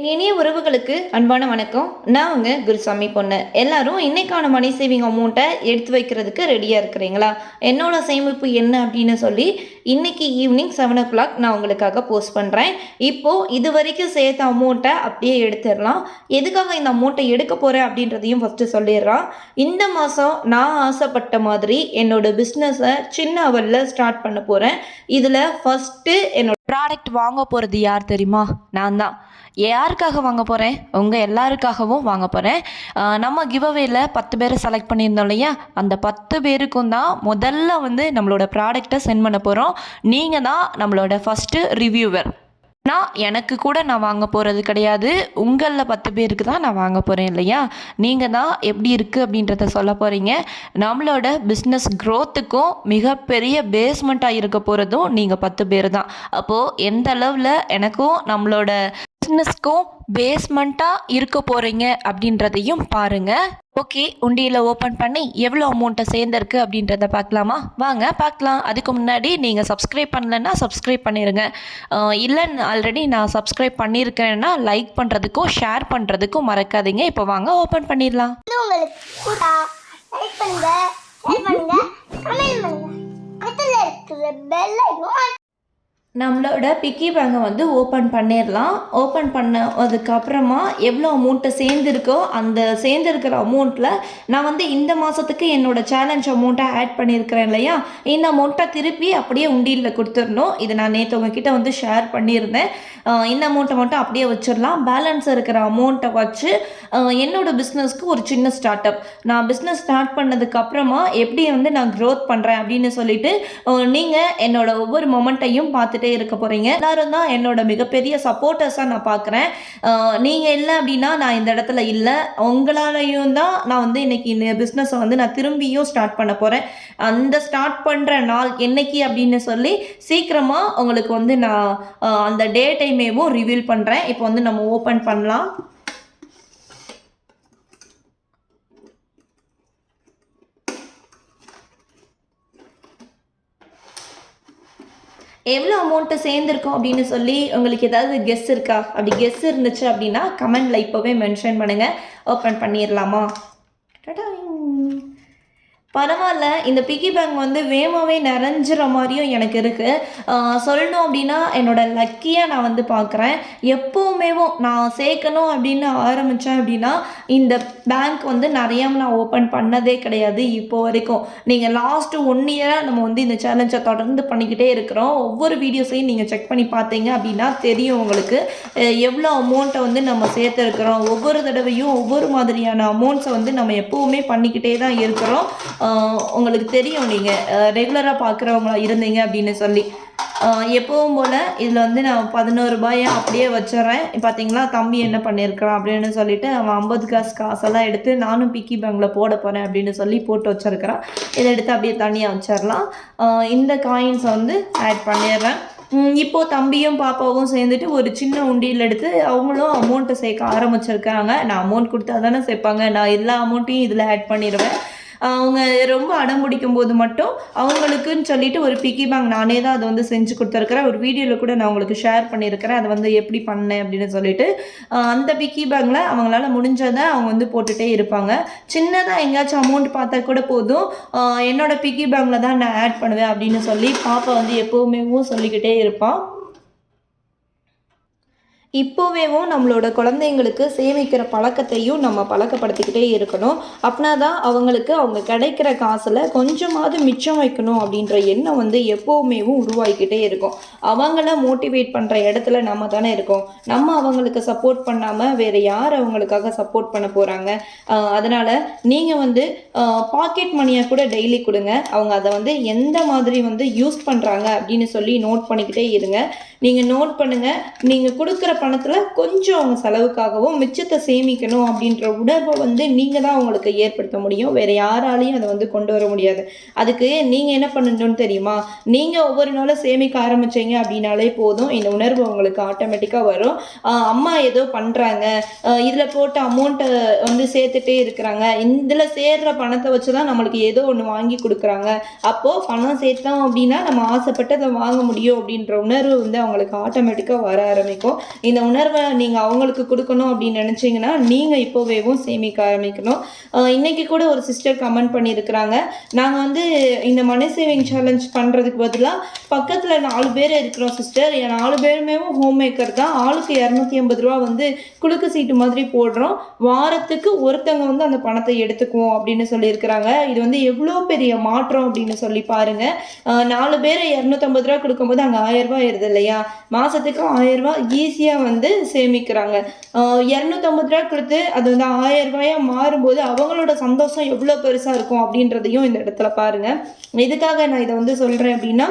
என் இனிய உறவுகளுக்கு அன்பான வணக்கம். நான் உங்க குருசாமி பொண்ணு. எல்லாரும் இன்னைக்கான மணி சேவிங் அமௌண்ட்டை எடுத்து வைக்கிறதுக்கு ரெடியாக இருக்கிறீங்களா? என்னோட சேமிப்பு என்ன அப்படின்னு சொல்லி இன்னைக்கு ஈவினிங் செவன் ஓ கிளாக் நான் உங்களுக்காக போஸ்ட் பண்ணுறேன் இப்போது இது வரைக்கும் சேர்த்த அமௌண்ட்டை அப்படியே எடுத்துடலாம். எதுக்காக இந்த அமௌண்ட்டை எடுக்க போகிறேன் அப்படின்றதையும் ஃபஸ்ட்டு சொல்லிடுறான் இந்த மாதம் நான் ஆசைப்பட்ட மாதிரி என்னோட பிஸ்னஸை சின்ன அவலில் ஸ்டார்ட் பண்ண போகிறேன் இதில் ஃபஸ்ட்டு என்னோட ப்ராடக்ட் வாங்க போகிறது யார் தெரியுமா? நான் தான் யாருக்காக வாங்க போகிறேன் உங்கள் எல்லாருக்காகவும் வாங்க போகிறேன் நம்ம கிவ்அவேல பத்து பேரை செலக்ட் பண்ணியிருந்தோம் இல்லையா? அந்த பத்து பேருக்கும் தான் முதல்ல வந்து நம்மளோட ப்ராடக்டை சென்ட் பண்ண போகிறோம் நீங்கள் தான் நம்மளோட ஃபஸ்ட்டு ரிவ்யூவர் நான் எனக்கு கூட நான் வாங்க போகிறது கிடையாது. உங்களில் பத்து பேருக்கு தான் நான் வாங்க போகிறேன் இல்லையா? நீங்கள் தான் எப்படி இருக்குது அப்படின்றத சொல்ல போகிறீங்க நம்மளோட பிஸ்னஸ் க்ரோத்துக்கும் மிகப்பெரிய பேஸ்மெண்ட்டாக இருக்க போகிறதும் நீங்கள் பத்து பேர் தான். அப்போது எந்த அளவில் எனக்கும் நம்மளோட பிஸ்னஸ்க்கும் பேஸ்மெண்ட்டாக இருக்க போகிறீங்க அப்படின்றதையும் பாருங்கள் ஓகே உண்டியில் ஓப்பன் பண்ணி எவ்வளோ அமௌண்ட்டை சேர்ந்துருக்கு அப்படின்றத பார்க்கலாமா? வாங்க பார்க்கலாம். அதுக்கு முன்னாடி நீங்கள் சப்ஸ்கிரைப் பண்ணலைன்னா சப்ஸ்கிரைப் பண்ணிடுங்க இல்லை ஆல்ரெடி நான் சப்ஸ்கிரைப் பண்ணியிருக்கேன்னா லைக் பண்ணுறதுக்கும் ஷேர் பண்ணுறதுக்கும் மறக்காதீங்க. இப்போ வாங்க ஓப்பன் பண்ணிடலாம். உங்களுக்கு நம்மளோட பிக்கி பேங்கை வந்து ஓப்பன் பண்ணிடலாம். ஓப்பன் பண்ணதுக்கப்புறமா எவ்வளோ அமௌண்ட்டை சேர்ந்துருக்கோ அந்த சேர்ந்துருக்கிற அமௌண்ட்டில் நான் வந்து இந்த மாதத்துக்கு என்னோடய சேலஞ்ச் அமௌண்ட்டை ஆட் பண்ணியிருக்கிறேன் இல்லையா? இந்த அமௌண்ட்டை திருப்பி அப்படியே உண்டியில் கொடுத்துடணும். இது நான் நேற்று உங்ககிட்ட வந்து ஷேர் பண்ணியிருந்தேன். இந்த அமௌண்ட்டை மட்டும் அப்படியே வச்சிடலாம். பேலன்ஸ் இருக்கிற அமௌண்ட்டை வச்சு என்னோடய பிஸ்னஸ்க்கு ஒரு சின்ன ஸ்டார்ட் அப் நான் பிஸ்னஸ் ஸ்டார்ட் பண்ணதுக்கப்புறமா எப்படி வந்து நான் க்ரோத் பண்ணுறேன் அப்படின்னு சொல்லிட்டு நீங்கள் என்னோட ஒவ்வொரு மொமெண்ட்டையும் பார்த்துட்டே இருக்க போகிறீங்க எல்லோரும் தான் என்னோட மிகப்பெரிய சப்போர்ட்டர்ஸாக நான் பார்க்குறேன் நீங்கள் இல்லை அப்படின்னா நான் இந்த இடத்துல இல்லை. உங்களாலையும் தான் நான் வந்து இன்னைக்கு இந்த பிஸ்னஸை வந்து நான் திரும்பியும் ஸ்டார்ட் பண்ண போகிறேன் அந்த ஸ்டார்ட் பண்ணுற நாள் என்னைக்கு அப்படின்னு சொல்லி சீக்கிரமாக உங்களுக்கு வந்து நான் அந்த டே டைமேவும் ரிவீல் பண்ணுறேன் இப்போ வந்து நம்ம ஓப்பன் பண்ணலாம். எவ்வளோ அமௌண்ட்டு சேர்ந்துருக்கோம் அப்படின்னு சொல்லி உங்களுக்கு ஏதாவது கெஸ் இருக்கா? அப்படி கெஸ் இருந்துச்சு அப்படின்னா கமெண்டில் இப்போவே மென்ஷன் பண்ணுங்கள் ஓப்பன் பண்ணிடலாமா டடாங். பரவாயில்ல இந்த பிக்கி பேங்க் வந்து வேகமாகவே நிறைஞ்சிற மாதிரியும் எனக்கு இருக்குது சொல்லணும் அப்படின்னா என்னோட லக்கியாக நான் வந்து பார்க்குறேன் எப்போவுமேவும் நான் சேர்க்கணும் அப்படின்னு ஆரம்பித்தேன் அப்படின்னா இந்த பேங்க் வந்து நிறையா நான் ஓப்பன் பண்ணதே கிடையாது இப்போ வரைக்கும். நீங்கள் லாஸ்ட்டு ஒன் இயராக நம்ம வந்து இந்த சேலஞ்சை தொடர்ந்து பண்ணிக்கிட்டே இருக்கிறோம். ஒவ்வொரு வீடியோஸையும் நீங்கள் செக் பண்ணி பார்த்தீங்க அப்படின்னா தெரியும் உங்களுக்கு. எவ்வளோ அமௌண்ட்டை வந்து நம்ம சேர்த்துருக்குறோம். ஒவ்வொரு தடவையும் ஒவ்வொரு மாதிரியான அமௌண்ட்ஸை வந்து நம்ம எப்போவுமே பண்ணிக்கிட்டே தான் இருக்கிறோம். உங்களுக்கு தெரியும் நீங்கள் ரெகுலராக பார்க்குறவங்களா இருந்தீங்க அப்படின்னு சொல்லி. எப்பவும் போல் இதில் வந்து நான் பதினோரு ரூபாயை அப்படியே வச்சிடுறேன். பார்த்தீங்களா தம்பி என்ன பண்ணியிருக்கிறான் அப்படின்னு சொல்லிட்டு அவன் ஐம்பது காசு காசெல்லாம் எடுத்து நானும் பிக்கி பேங்கில் போட போகிறேன் அப்படின்னு சொல்லி போட்டு வச்சிருக்கிறான். இதை எடுத்து அப்படியே தனியாக வச்சிடலாம். இந்த காயின்ஸை வந்து ஆட் பண்ணிடுறேன். இப்போது தம்பியும் பாப்பாவும் சேர்ந்துட்டு ஒரு சின்ன உண்டியில் எடுத்து அவங்களும் அமௌண்ட்டை சேர்க்க ஆரம்பிச்சிருக்காங்க நான் அமௌண்ட் கொடுத்தா தானே சேர்ப்பாங்க. நான் எல்லா அமௌண்ட்டையும் இதில் ஆட் பண்ணிடுவேன். அவங்க ரொம்ப அடம் பிடிக்கும் போது மட்டும் அவங்களுக்குன்னு சொல்லிட்டு ஒரு பிக்கி பேங்க் நானே தான் அதை வந்து செஞ்சு கொடுத்துருக்குறேன். ஒரு வீடியோவில் கூட நான் உங்களுக்கு ஷேர் பண்ணியிருக்கிறேன். அதை வந்து எப்படி பண்ணேன் அப்படின்னு சொல்லிட்டு அந்த பிக்கி பேங்கில் அவங்களால முடிஞ்சதை அவங்க வந்து போட்டுகிட்டே இருப்பாங்க. சின்னதாக எங்கேயாச்சும் அமௌண்ட் பார்த்தா கூட போதும். என்னோட பிக்கி பேங்கில் தான் நான் ஆட் பண்ணுவேன் அப்படின்னு சொல்லி பாப்பா வந்து எப்போவுமே சொல்லிக்கிட்டே இருப்பான் இப்போவேவும் நம்மளோட குழந்தைங்களுக்கு சேமிக்கிற பழக்கத்தையும் நம்ம பழக்கப்படுத்திக்கிட்டே இருக்கணும். அப்படின்னா தான் அவங்களுக்கு அவங்க கிடைக்கிற காசில் கொஞ்சமாவது மிச்சம் வைக்கணும் அப்படின்ற எண்ணம் வந்து எப்போவுமேவும் உருவாகிக்கிட்டே இருக்கும். அவங்கள மோட்டிவேட் பண்ணுற இடத்துல நம்ம தானே இருக்கோம். நம்ம அவங்களுக்கு சப்போர்ட் பண்ணாமல் வேறு யார் அவங்களுக்காக சப்போர்ட் பண்ண போகிறாங்க அதனால் நீங்கள் வந்து பாக்கெட் மணியாக கூட டெய்லி கொடுங்க. அவங்க அதை வந்து எந்த மாதிரி வந்து யூஸ் பண்ணுறாங்க அப்படின்னு சொல்லி நோட் பண்ணிக்கிட்டே இருங்க. நீங்கள் நோட் பண்ணுங்கள் நீங்கள் கொடுக்குற பணத்தில் கொஞ்சம் அவங்க செலவுக்காகவும் மிச்சத்தை சேமிக்கணும் அப்படின்ற உணர்வை வந்து நீங்கள் தான் அவங்களுக்கு ஏற்படுத்த முடியும். வேறு யாராலையும் அதை வந்து கொண்டு வர முடியாது. அதுக்கு நீங்கள் என்ன பண்ணணும்னு தெரியுமா? நீங்கள் ஒவ்வொரு நாளும் சேமிக்க ஆரம்பிச்சீங்க அப்படின்னாலே போதும். இந்த உணர்வு உங்களுக்கு ஆட்டோமேட்டிக்காக வரும். ஆஹ் அம்மா ஏதோ பண்ணுறாங்க இதில் போட்ட அமௌண்ட்டை வந்து சேர்த்துட்டே இருக்கிறாங்க. இதில் சேர்ற பணத்தை வச்சு தான் நம்மளுக்கு ஏதோ ஒன்று வாங்கி கொடுக்குறாங்க. அப்போது பணம் சேர்த்தோம் அப்படின்னா நம்ம ஆசைப்பட்டு அதை வாங்க முடியும் அப்படின்ற உணர்வு வந்து அவங்களுக்கு ஆட்டோமேட்டிக்காக வர ஆரம்பிக்கும். இந்த உணர்வை நீங்கள் அவங்களுக்கு கொடுக்கணும் அப்படின்னு நினச்சிங்கன்னா நீங்கள் இப்போவேவும் சேமிக்க ஆரம்பிக்கணும். இன்றைக்கி கூட ஒரு சிஸ்டர் கமெண்ட் பண்ணியிருக்கிறாங்க. நாங்கள் வந்து இந்த மணி சேவிங் சேலஞ்ச் பண்ணுறதுக்கு பதிலாக பக்கத்தில் நாலு பேர் இருக்கிறோம் சிஸ்டர் என் நாலு பேருமே ஹோம் மேக்கர் தான். ஆளுக்கு இரநூத்தி ஐம்பது ரூபா வந்து குலுக்கு சீட்டு மாதிரி போடுறோம். வாரத்துக்கு ஒருத்தங்க வந்து அந்த பணத்தை எடுத்துக்குவோம் அப்படின்னு சொல்லியிருக்கிறாங்க. இது வந்து எவ்வளோ பெரிய மாற்றம் அப்படின்னு சொல்லி பாருங்க. நாலு பேர் இரநூத்தம்பது ரூபா கொடுக்கும்போது அங்கே ஆயிரம் ரூபாய் ஆயிடுது இல்லையா? மாதத்துக்கு ஆயிரம் ரூபா ஈஸியாக வந்து சேமிக்கிறாங்க. இரநூத்தம்பது ரூபா கொடுத்து அது வந்து ஆயிரம் ரூபாயா மாறும்போது அவங்களோட சந்தோஷம் எவ்வளோ பெருசாக இருக்கும் அப்படின்றதையும் இந்த இடத்துல பாருங்கள் எதுக்காக நான் இதை வந்து சொல்கிறேன் அப்படின்னா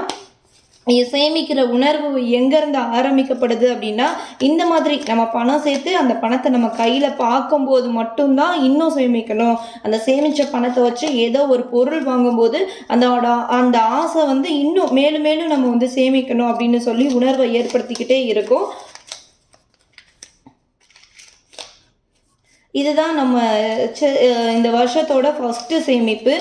சேமிக்கிற உணர்வு எங்கேருந்து ஆரம்பிக்கப்படுது அப்படின்னா இந்த மாதிரி நம்ம பணம் சேர்த்து அந்த பணத்தை நம்ம கையில் பார்க்கும்போது மட்டும்தான் இன்னும் சேமிக்கணும். அந்த சேமித்த பணத்தை வச்சு ஏதோ ஒரு பொருள் வாங்கும்போது அந்த அந்த ஆசை வந்து இன்னும் மேலும் மேலும் நம்ம வந்து சேமிக்கணும் அப்படின்னு சொல்லி உணர்வை ஏற்படுத்திக்கிட்டே இருக்கும். இதுதான் நம்ம இந்த வருஷத்தோட ஃபஸ்ட்டு சேமிப்பு.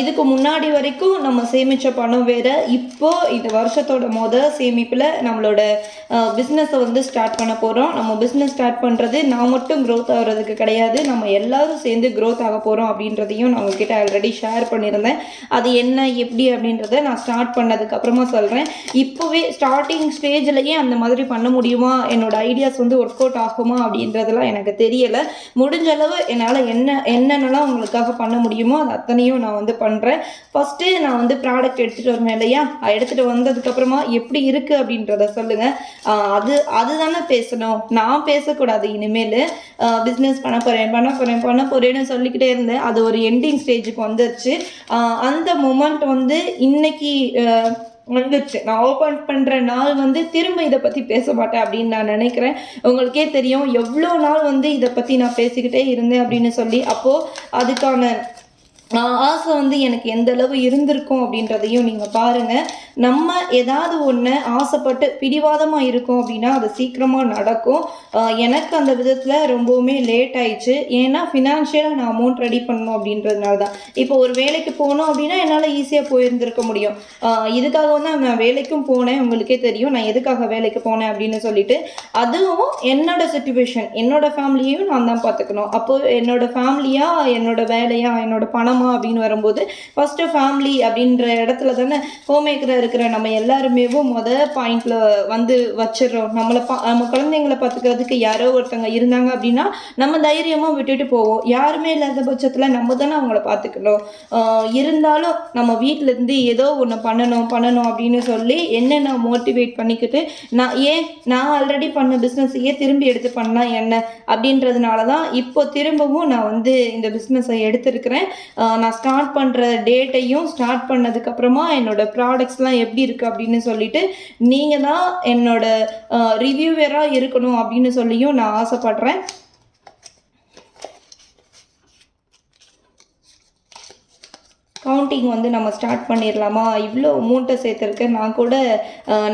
இதுக்கு முன்னாடி வரைக்கும் நம்ம சேமித்த பணம் வேறு. இப்போது இந்த வருஷத்தோட மொதல் சேமிப்பில் நம்மளோட பிஸ்னஸை வந்து ஸ்டார்ட் பண்ண போகிறோம் நம்ம பிஸ்னஸ் ஸ்டார்ட் பண்ணுறது நான் மட்டும் க்ரோத் ஆகிறதுக்கு கிடையாது. நம்ம எல்லாரும் சேர்ந்து க்ரோத் ஆக போகிறோம் அப்படின்றதையும் நான் உங்ககிட்ட ஆல்ரெடி ஷேர் பண்ணியிருந்தேன். அது என்ன எப்படி அப்படின்றத நான் ஸ்டார்ட் பண்ணதுக்கப்புறமா சொல்கிறேன் இப்போவே ஸ்டார்டிங் ஸ்டேஜ்லேயே அந்த மாதிரி பண்ண முடியுமா? என்னோடய ஐடியாஸ் வந்து ஒர்க் அவுட் ஆகுமா அப்படின்றதெல்லாம் எனக்கு தெரியலை. முடிஞ்ச அளவு என்னால் என்ன என்னென்னலாம் உங்களுக்காக பண்ண முடியுமோ அது அத்தனையும் நான் வந்து பண்ணுறேன் ஃபஸ்ட்டு நான் வந்து ப்ராடக்ட் எடுத்துகிட்டு வரேன் இல்லையா? எடுத்துகிட்டு வந்ததுக்கப்புறமா எப்படி இருக்குது அப்படின்றத சொல்லுங்கள் அது அதுதானே பேசணும். நான் பேசக்கூடாது இனிமேல். பிஸ்னஸ் பண்ண போகிறேன் பண்ண போகிறேன் பண்ண போகிறேன்னு சொல்லிக்கிட்டே இருந்தேன். அது ஒரு எண்டிங் ஸ்டேஜுக்கு வந்துருச்சு. அந்த மூமெண்ட் வந்து இன்னைக்கு வந்துச்சு. நான் ஓப்பன் பண்ணுற நாள் வந்து திரும்ப இதை பற்றி பேச மாட்டேன் அப்படின்னு நான் நினைக்கிறேன். உங்களுக்கே தெரியும் எவ்வளோ நாள் வந்து இதை பற்றி நான் பேசிக்கிட்டே இருந்தேன் அப்படின்னு சொல்லி. அப்போது அதுக்கான ஆசை வந்து எனக்கு எந்த அளவு இருந்திருக்கும் அப்படின்றதையும் நீங்கள் பாருங்கள் நம்ம ஏதாவது ஒன்று ஆசைப்பட்டு பிடிவாதமாக இருக்கோம் அப்படின்னா அது சீக்கிரமாக நடக்கும். எனக்கு அந்த விதத்தில் ரொம்பவுமே லேட் ஆயிடுச்சு. ஏன்னா ஃபினான்ஷியலாக நான் அமௌண்ட் ரெடி பண்ணணும் அப்படின்றதுனால தான் இப்போ ஒரு வேலைக்கு போனோம் அப்படின்னா என்னால் ஈஸியாக போயிருந்திருக்க முடியும். இதுக்காக வந்து நான் வேலைக்கும் போனேன். உங்களுக்கே தெரியும். நான் எதுக்காக வேலைக்கு போனேன் அப்படின்னு சொல்லிட்டு. அதுவும் என்னோட சுச்சுவேஷன் என்னோட ஃபேமிலியையும் நான் தான் பார்த்துக்கணும். அப்போது என்னோட ஃபேமிலியா என்னோட வேலையா என்னோட பணமா அப்படின்னு வரும்போது ஃபஸ்ட்டு ஃபேமிலி அப்படின்ற இடத்துல தானே ஹோம் மேக்கராக இருக்கிற நம்ம எல்லாருமே முத பாயிண்ட்ல வந்து வச்சிடுறோம். நம்மளை பா நம்ம குழந்தைங்களை பார்த்துக்கிறதுக்கு யாரோ ஒருத்தவங்க இருந்தாங்க அப்படின்னா நம்ம தைரியமாக விட்டுட்டு போவோம். யாருமே இல்லாத பட்சத்தில் நம்ம தானே அவங்கள பார்த்துக்கணும் இருந்தாலும் நம்ம வீட்டிலேருந்து ஏதோ ஒன்று பண்ணணும் பண்ணணும் அப்படின்னு சொல்லி என்னென்ன மோட்டிவேட் பண்ணிக்கிட்டு நான் ஏன் நான் ஆல்ரெடி பண்ண பிஸ்னஸையே திரும்பி எடுத்து பண்ணால் என்ன? அப்படின்றதுனால தான் இப்போ திரும்பவும் நான் வந்து இந்த பிஸ்னஸை எடுத்திருக்கிறேன். நான் ஸ்டார்ட் பண்ணுற டேட்டையும் ஸ்டார்ட் பண்ணதுக்கப்புறமா என்னோடய ப்ராடக்ட்ஸ்லாம் எப்படி இருக்குது அப்படின்னு சொல்லிட்டு நீங்கள் தான் என்னோட ரிவ்யூவராக இருக்கணும் அப்படின்னு சொல்லியும் நான் ஆசைப்படுறேன். கவுண்டிங் வந்து நம்ம ஸ்டார்ட் பண்ணிடலாமா இவ்வளோ அமௌண்ட்டை சேர்த்துருக்கேன் நான் கூட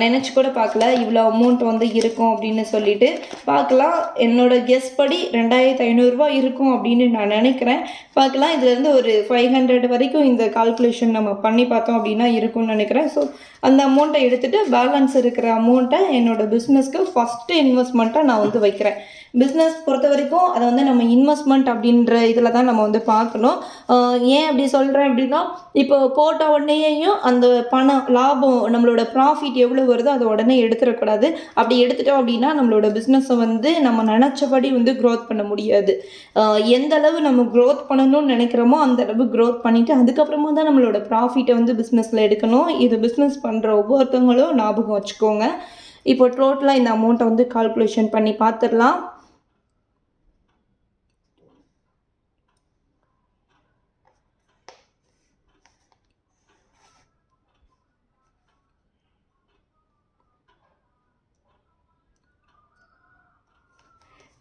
நினச்சி கூட பார்க்கல இவ்வளோ அமௌண்ட் வந்து இருக்கும் அப்படின்னு சொல்லிட்டு பார்க்கலாம் என்னோட கெஸ் படி ரெண்டாயிரத்து ஐநூறுரூவா இருக்கும் அப்படின்னு நான் நினைக்கிறேன். பார்க்கலாம் இதுலேருந்து ஒரு ஃபைவ் ஹண்ட்ரட் வரைக்கும் இந்த கால்குலேஷன் நம்ம பண்ணி பார்த்தோம் அப்படின்னா இருக்கும்னு நினைக்கிறேன். ஸோ அந்த அமௌண்ட்டை எடுத்துகிட்டு பேலன்ஸ் இருக்கிற அமௌண்ட்டை என்னோட பிஸ்னஸ்க்கு ஃபஸ்ட்டு இன்வெஸ்ட்மெண்ட்டாக நான் வந்து வைக்கிறேன். பிஸ்னஸ் பொறுத்த வரைக்கும் அதை வந்து நம்ம இன்வெஸ்ட்மெண்ட் அப்படின்ற இதில் தான் நம்ம வந்து பார்க்கணும். ஏன் அப்படி சொல்கிறேன் அப்படின்னா இப்போ போட்ட உடனேயும் அந்த பணம் லாபம் நம்மளோட ப்ராஃபிட் எவ்வளோ வருதோ அதை உடனே எடுத்துடக்கூடாது அப்படி எடுத்துட்டோம் அப்படின்னா நம்மளோட பிஸ்னஸை வந்து நம்ம நினச்சபடி வந்து க்ரோத் பண்ண முடியாது. எந்த அளவு நம்ம க்ரோத் பண்ணணும்னு நினைக்கிறோமோ அந்த அளவு க்ரோத் பண்ணிவிட்டு அதுக்கப்புறமா தான் நம்மளோட ப்ராஃபிட்டை வந்து பிஸ்னஸில் எடுக்கணும். இது பிஸ்னஸ் பண்ணுற ஒவ்வொருத்தவங்களும் ஞாபகம் வச்சுக்கோங்க. இப்போ டோட்டலாக இந்த அமௌண்ட்டை வந்து கால்குலேஷன் பண்ணி பார்த்துடலாம்.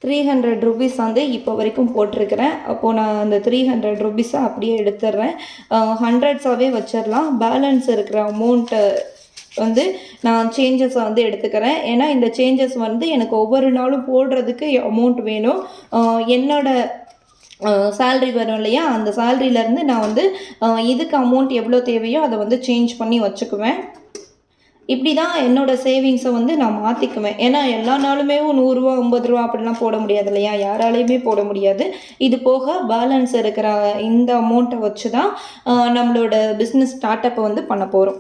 த்ரீ ஹண்ட்ரட் ருபீஸ் வந்து இப்போ வரைக்கும் போட்டிருக்கிறேன். அப்போது நான் அந்த த்ரீ ஹண்ட்ரட் ருபீஸை அப்படியே எடுத்துடுறேன் ஹண்ட்ரட்ஸாகவே வச்சிடலாம் பேலன்ஸ் இருக்கிற அமௌண்ட்டை வந்து நான் சேஞ்சஸை வந்து எடுத்துக்கிறேன். ஏன்னா இந்த சேஞ்சஸ் வந்து எனக்கு ஒவ்வொரு நாளும் போடுறதுக்கு அமௌண்ட் வேணும். என்னோடய என்னோட சேல்ரி வரும் இல்லையா? அந்த சேல்ரியிலேருந்து நான் வந்து இதுக்கு அமௌண்ட் எவ்வளோ தேவையோ அதை வந்து சேஞ்ச் பண்ணி வச்சுக்குவேன். இப்படி தான் என்னோடய சேவிங்ஸை வந்து நான் மாற்றிக்குவேன் ஏன்னா எல்லா நாளுமே நூறுரூவா ஐம்பது ரூபா அப்படிலாம் போட முடியாது இல்லையா? யாராலையுமே போட முடியாது. இது போக பேலன்ஸ் இருக்கிற இந்த அமௌண்ட்டை வச்சு தான் நம்மளோட பிஸ்னஸ் ஸ்டார்ட் அப்பை வந்து பண்ண போகிறோம்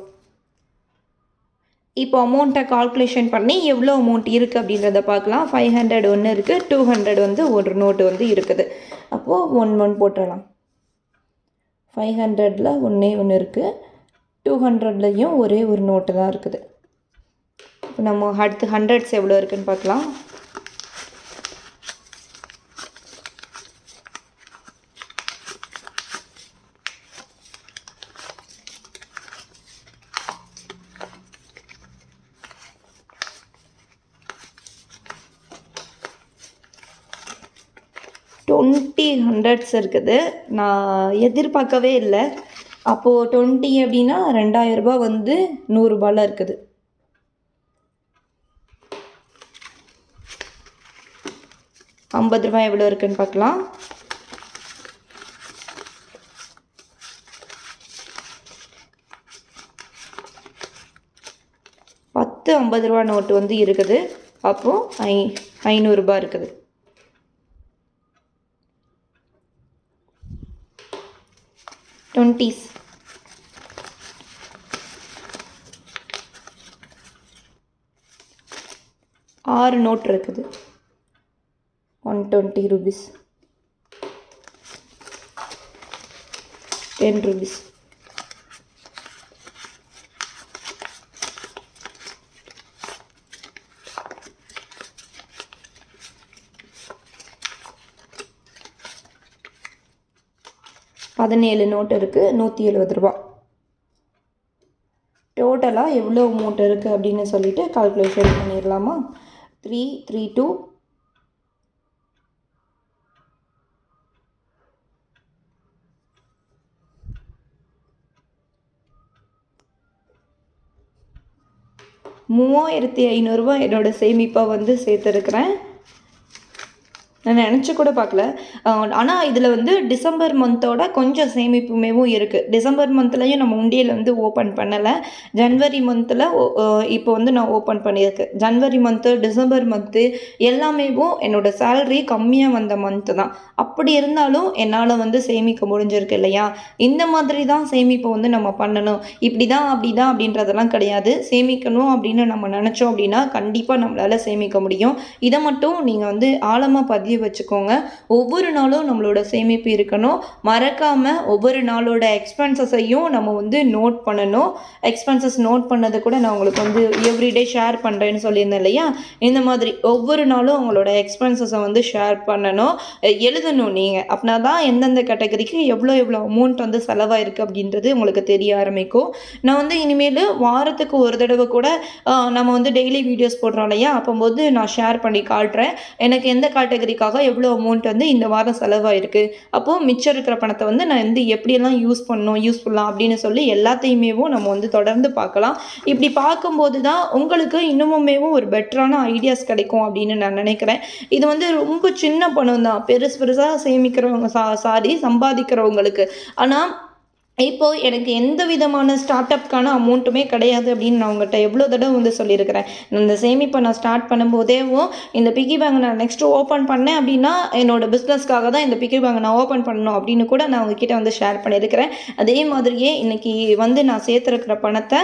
இப்போ அமௌண்ட்டை கால்குலேஷன் பண்ணி எவ்வளோ அமௌண்ட் இருக்குது அப்படின்றத பார்க்கலாம். ஃபைவ் ஹண்ட்ரட் ஒன்று இருக்குது டூ ஹண்ட்ரட் வந்து ஒரு நோட்டு வந்து இருக்குது. அப்போது ஒன் ஒன் போட்டுடலாம் ஃபைவ் ஹண்ட்ரடில் ஒன்றே ஒன்று இருக்குது டூ ஹண்ட்ரட்லேயும் ஒரே ஒரு நோட்டு தான் இருக்குது. இப்போ நம்ம அடுத்து ஹண்ட்ரட்ஸ் எவ்வளோ இருக்குன்னு பார்க்கலாம். டுவெண்ட்டி ஹண்ட்ரட்ஸ் இருக்குது. நான் எதிர்பார்க்கவே இல்லை. அப்போது டுவெண்ட்டி அப்படின்னா ரெண்டாயிரரூபா வந்து நூறுரூபால இருக்குது. ஐம்பது ரூபாய் எவ்வளோ இருக்குன்னு பார்க்கலாம். பத்து ஐம்பது ரூபா நோட்டு வந்து இருக்குது. அப்போது ஐ ஐநூறுரூபா இருக்குது. டுவெண்ட்டீஸ் ஆறு நோட் இருக்குது. One twenty rupees ten rupees பதினேழு நோட்டு இருக்குது நூற்றி எழுபது ரூபா. டோட்டலாக எவ்வளோ அமௌண்ட் இருக்குது அப்படின்னு சொல்லிவிட்டு கால்குலேஷன் பண்ணிடலாமா? த்ரீ த்ரீ டூ மூவாயிரத்தி ஐநூறுரூவா என்னோடய சேமிப்பை வந்து சேர்த்துருக்குறேன். நான் நினச்சி கூட பார்க்கல. ஆனால் இதில் வந்து டிசம்பர் மந்தோட கொஞ்சம் சேமிப்புமேவும் இருக்குது டிசம்பர் மந்த்லேயும் நம்ம உண்டியல் வந்து ஓப்பன் பண்ணலை. ஜனவரி மந்தில் இப்போ வந்து நான் ஓப்பன் பண்ணியிருக்கேன் ஜனவரி மந்த்து டிசம்பர் மந்த்து எல்லாமேவும் என்னோடய சேலரி கம்மியாக வந்த மந்த்து தான். அப்படி இருந்தாலும் என்னால் வந்து சேமிக்க முடிஞ்சிருக்கு இல்லையா? இந்த மாதிரி தான் சேமிப்பை வந்து நம்ம பண்ணணும். இப்படி தான் அப்படி தான் அப்படின்றதெல்லாம் கிடையாது. சேமிக்கணும் அப்படின்னு நம்ம நினச்சோம் அப்படின்னா கண்டிப்பாக நம்மளால் சேமிக்க முடியும். இதை மட்டும் நீங்கள் வந்து ஆழமாக பதிய வச்சுக்கோங்க. ஒவ்வொரு நாளும் நம்மளோட சேமிப்பு இருக்கணும். மறக்காமல் ஒவ்வொரு நாளோட எக்ஸ்பென்சஸையும் நம்ம வந்து நோட் பண்ணணும். எக்ஸ்பென்சஸ் நோட் பண்ணதை கூட நான் உங்களுக்கு வந்து எவ்ரிடே ஷேர் பண்ணுறேன்னு சொல்லியிருந்தேன் இல்லையா? இந்த மாதிரி ஒவ்வொரு நாளும் உங்களோட எக்ஸ்பென்சஸை வந்து ஷேர் பண்ணணும். எழுதணும் நீங்கள் அப்படின்னா தான் எந்தெந்த கேட்டகரிக்கு எவ்வளோ எவ்வளோ அமௌண்ட் வந்து செலவாயிருக்கு அப்படின்றது உங்களுக்கு தெரிய ஆரம்பிக்கும். நான் வந்து இனிமேல் வாரத்துக்கு ஒரு தடவை கூட நம்ம வந்து டெய்லி வீடியோஸ் போடுறோம் இல்லையா? அப்போம்போது நான் ஷேர் பண்ணி காட்டுறேன். எனக்கு எந்த கேட்டகரிக்காக எவ்வளோ அமௌண்ட் வந்து இந்த வாரம் செலவாயிருக்கு. அப்போது மிச்சம் இருக்கிற பணத்தை வந்து நான் வந்து எப்படியெல்லாம் யூஸ் பண்ணணும் யூஸ்ஃபுல்லாக அப்படின்னு சொல்லி எல்லாத்தையுமேவும் நம்ம வந்து தொடர்ந்து பார்க்கலாம். இப்படி பார்க்கும்போது தான் உங்களுக்கு இன்னமுமேவும் ஒரு பெட்டரான ஐடியாஸ் கிடைக்கும் அப்படின்னு நான் நினைக்கிறேன். இது வந்து ரொம்ப சின்ன பணம் தான் பெருசு பெருசாக சேமிக்கிறவங்க சா சாரி சம்பாதிக்கிறவங்களுக்கு. ஆனால் இப்போ எனக்கு எந்த விதமான ஸ்டார்ட் அப்க்கான அமௌண்ட்டுமே கிடையாது அப்படின்னு நான் உங்கள்கிட்ட எவ்வளோ தடவை வந்து சொல்லியிருக்கிறேன். இந்த சேமிப்பை நான் ஸ்டார்ட் பண்ணும்போதேவும் இந்த பிக்கி பேங்க் நான் நெக்ஸ்ட்டு ஓப்பன் பண்ணேன் அப்படின்னா என்னோட பிஸ்னஸ்க்காக தான் இந்த பிக்கி பேங்க் நான் ஓப்பன் பண்ணணும் அப்படின்னு கூட நான் உங்ககிட்ட வந்து ஷேர் பண்ணியிருக்கிறேன். அதே மாதிரியே இன்றைக்கி வந்து நான் சேர்த்துருக்கிற பணத்தை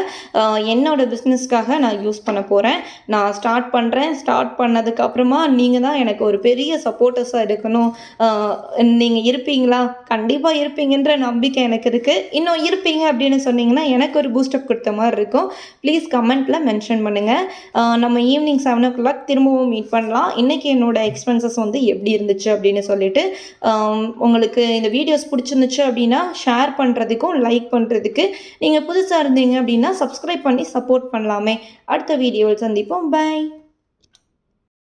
என்னோடய பிஸ்னஸ்க்காக நான் யூஸ் பண்ண போகிறேன் நான் ஸ்டார்ட் பண்ணுறேன் ஸ்டார்ட் பண்ணதுக்கப்புறமா நீங்கள் தான் எனக்கு ஒரு பெரிய சப்போர்ட்டர்ஸாக இருக்கணும் நீங்கள் இருப்பீங்களா? கண்டிப்பாக இருப்பீங்கன்ற நம்பிக்கை எனக்கு இருக்குது இன்னும் இருப்பீங்க அப்படின்னு சொன்னீங்கன்னா எனக்கு ஒரு பூஸ்டப் கொடுத்த மாதிரி இருக்கும். ப்ளீஸ் கமெண்ட்டில் மென்ஷன் பண்ணுங்கள் நம்ம ஈவினிங் செவன் ஓ கிளாக் திரும்பவும் மீட் பண்ணலாம். இன்றைக்கி என்னோடய எக்ஸ்பென்சஸ் வந்து எப்படி இருந்துச்சு அப்படின்னு சொல்லிட்டு உங்களுக்கு இந்த வீடியோஸ் பிடிச்சிருந்துச்சு அப்படின்னா ஷேர் பண்ணுறதுக்கும் லைக் பண்ணுறதுக்கு நீங்கள் புதுசாக இருந்தீங்க அப்படின்னா சப்ஸ்கிரைப் பண்ணி சப்போர்ட் பண்ணலாமே. அடுத்த வீடியோவில் சந்திப்போம். பை